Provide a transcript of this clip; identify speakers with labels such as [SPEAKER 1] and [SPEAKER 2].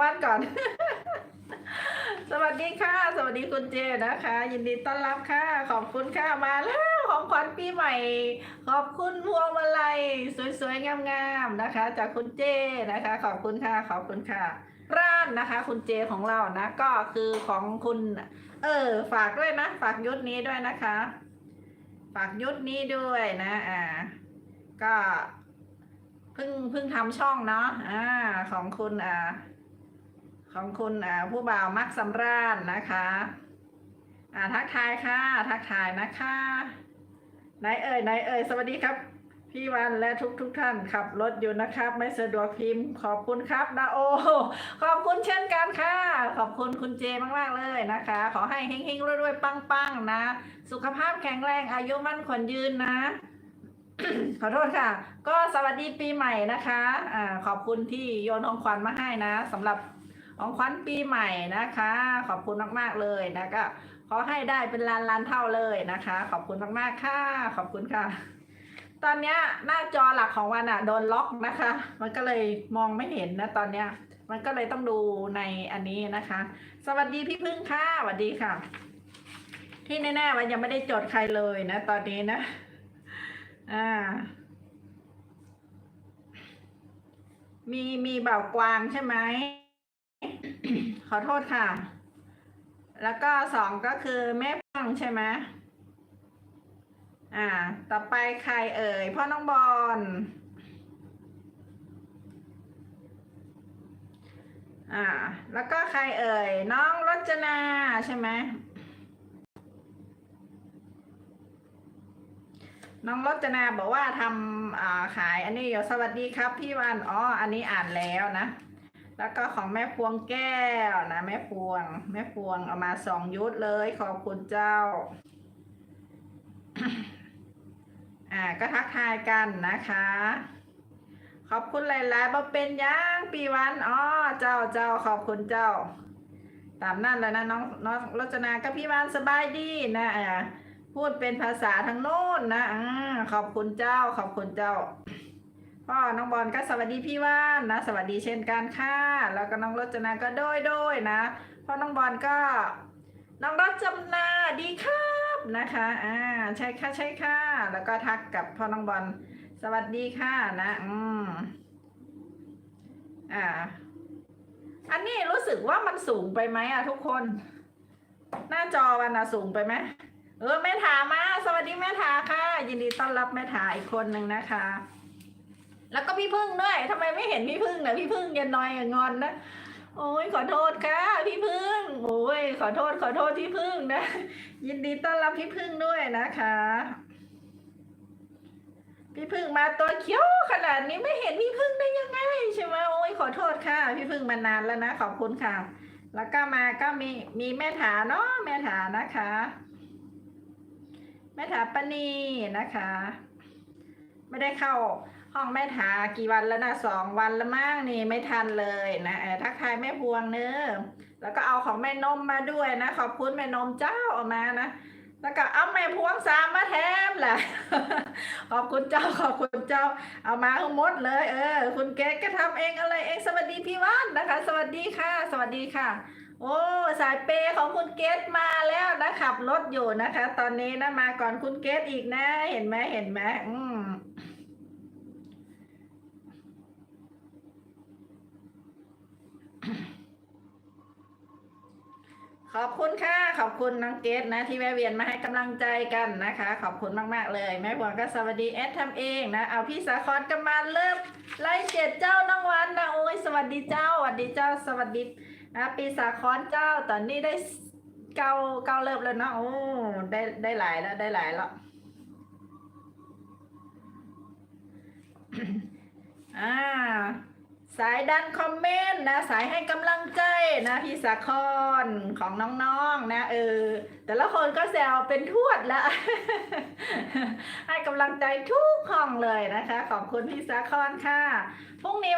[SPEAKER 1] วันก่อน สวัสดีค่ะ สวัสดีคุณเจนะคะ ยินดีต้อนรับค่ะ ขอบคุณค่ะมาแล้วของขวัญปีใหม่ ขอบคุณพวงมาลัยสวยๆงามๆนะคะ จากคุณเจนะคะ ขอบคุณค่ะ ขอบคุณค่ะ ร้านนะคะ คุณเจของเรานะ ก็คือของคุณ เออ ฝากด้วยนะ ฝากยุทธนี้ด้วยนะคะ ฝากยุทธนี้ด้วยนะ อ่า ก็เพิ่งเพิ่งทำช่องเนาะอ่าของคุณอ่า ของคุณผู้บ่าวมักสำราญนะคะทักทายค่ะ ทักทายนะคะนายเอ่ยนายเอ่ยสวัสดีครับ พี่วันและทุกทุกท่านขับรถอยู่นะครับ ไม่สะดวกพิมพ์ ขอบคุณครับนะโอ ขอบคุณเช่นกันค่ะ ขอบคุณคุณเจมากๆเลยนะคะ ขอให้เฮงๆรวยๆปังๆนะ สุขภาพแข็งแรงอายุมั่นขวัญยืนนะขอโทษค่ะ ก็สวัสดีปีใหม่นะคะอ่าขอบคุณที่โยนของขวัญมาให้นะสำหรับ ของขวัญปีใหม่นะคะ ขอบคุณมากๆเลยนะก็ขอให้ได้เป็นล้านล้านเท่าเลยนะคะ ขอบคุณมากๆค่ะ ขอบคุณค่ะ ตอนนี้หน้าจอหลักของวันอะโดนล็อกนะคะ มันก็เลยมองไม่เห็นนะตอนเนี้ย มันก็เลยต้องดูในอันนี้นะคะ สวัสดีพี่พึ่งค่ะสวัสดีค่ะ ที่แน่ๆวันยังไม่ได้จดใครเลยนะ ตอนนี้นะอ่ามีมีเบากวางใช่ไหม ขอโทษค่ะ แล้วก็สองก็คือแม่พังใช่ไหมอ่า ต่อไปใครเอ่ย พ่อน้องบอลอ่า แล้วก็ใครเอ่ย น้องรจนาใช่ไหมน้องรจนาบอกว่าทำอ่าขายอันนี้อยู่สวัสดีครับพี่วันอ๋ออันนี้อ่านแล้วนะ แล้วก็ของแม่พวงแก้วนะแม่พวง แม่พวงเอามาสองยุทธเลยขอบคุณเจ้า อ่าก็ทักทายกันนะคะ ขอบคุณหลายๆบ่เป็นหยังปีวันอ๋อเจ้าเจ้าขอบคุณเจ้า ตามนั่นแล้วนะน้องน้องรจนากับพี่วันสบายดีนะอ่าพูดเป็นภาษาทางโน้นนะอ่าขอบคุณเจ้า ขอบคุณเจ้า พ่อน้องบอลก็สวัสดีพี่ว่านนะ สวัสดีเช่นกันค่ะ แล้วก็น้องรจนาก็โดยโดยนะเพ่อน้องบอลก็ น้องรจนาดีครับนะคะอ่าใช่ค่ะใช่ค่ะ แล้วก็ทักกับพ่อน้องบอลสวัสดีค่ะนะอืมอ่า อันนี้รู้สึกว่ามันสูงไปไหมอะทุกคน หน้าจอมันอะสูงไปไหมเออแม่ถามา สวัสดีแม่ถาค่ะ ยินดีต้อนรับแม่ถาอีกคนหนึ่งนะคะ แล้วก็พี่พึ่งด้วยทำไมไม่เห็นพี่พึ่งนะพี่พึ่งยันนอยงอนนะโอ้ยขอโทษค่ะ พี่พึ่งโอ้ยขอโทษขอโทษพี่พึ่งนะ ยินดีต้อนรับพี่พึ่งด้วยนะคะ พี่พึ่งมาตัวเขียวขนาดนี้ไม่เห็นพี่พึ่งได้ยังไงใช่ไหมโอ้ยขอโทษค่ะ พี่พึ่งมานานแล้วนะขอบคุณค่ะ แล้วก็มาก็มีมีแม่ถาเนาะแม่ถานะคะ แม่ถาปณีนะคะ ไม่ได้เข้า ห้องแม่ถากี่วันแล้วนะสองวันแล้วมั้งนี่ไม่ทันเลยนะทักทายแม่พวงเนอแล้วก็เอาของแม่นมมาด้วยนะขอบคุณแม่นมเจ้าเอามานะแล้วก็เอาแม่พวงสามมาแถมแหละขอบคุณเจ้าขอบคุณเจ้า เอามาทั้งหมดเลย เออ คุณเกดก็ทำเองอะไรเองสวัสดีพี่ว่านนะคะ สวัสดีค่ะ สวัสดีค่ะ โอ้สายเปของคุณเกตมาแล้วนะขับรถอยู่นะคะ ตอนนี้นะมาก่อนคุณเกตอีกนะ เห็นไหมเห็นไหมอืม ขอบคุณค่ะ ขอบคุณน้องเกดนะ ที่แวะเวียนมาให้กำลังใจกันนะคะ ขอบคุณมาก ๆ เลย แม่บัวก็สวัสดีแอดทำเองนะ เอาพี่สาคอนกันมาเริ่มไล่เจ็ดเจ้าน้องวันนะโอ้ยสวัสดีเจ้าสวัสดีเจ้าสวัสดีนะปีสาคอนเจ้าตอนนี้ได้เก้าเก้าเริ่มแล้วนะโอ้ได้ได้หลายแล้วได้หลายแล้ว อ่า สายดันคอมเมนต์นะสายให้กำลังใจนะพี่สาคอนของน้องๆนะเออแต่ละคนก็แซวเป็นทวดละให้กำลังใจทุกห้องเลยนะคะ ขอบคุณพี่สาคอนค่ะพรุ่งนี้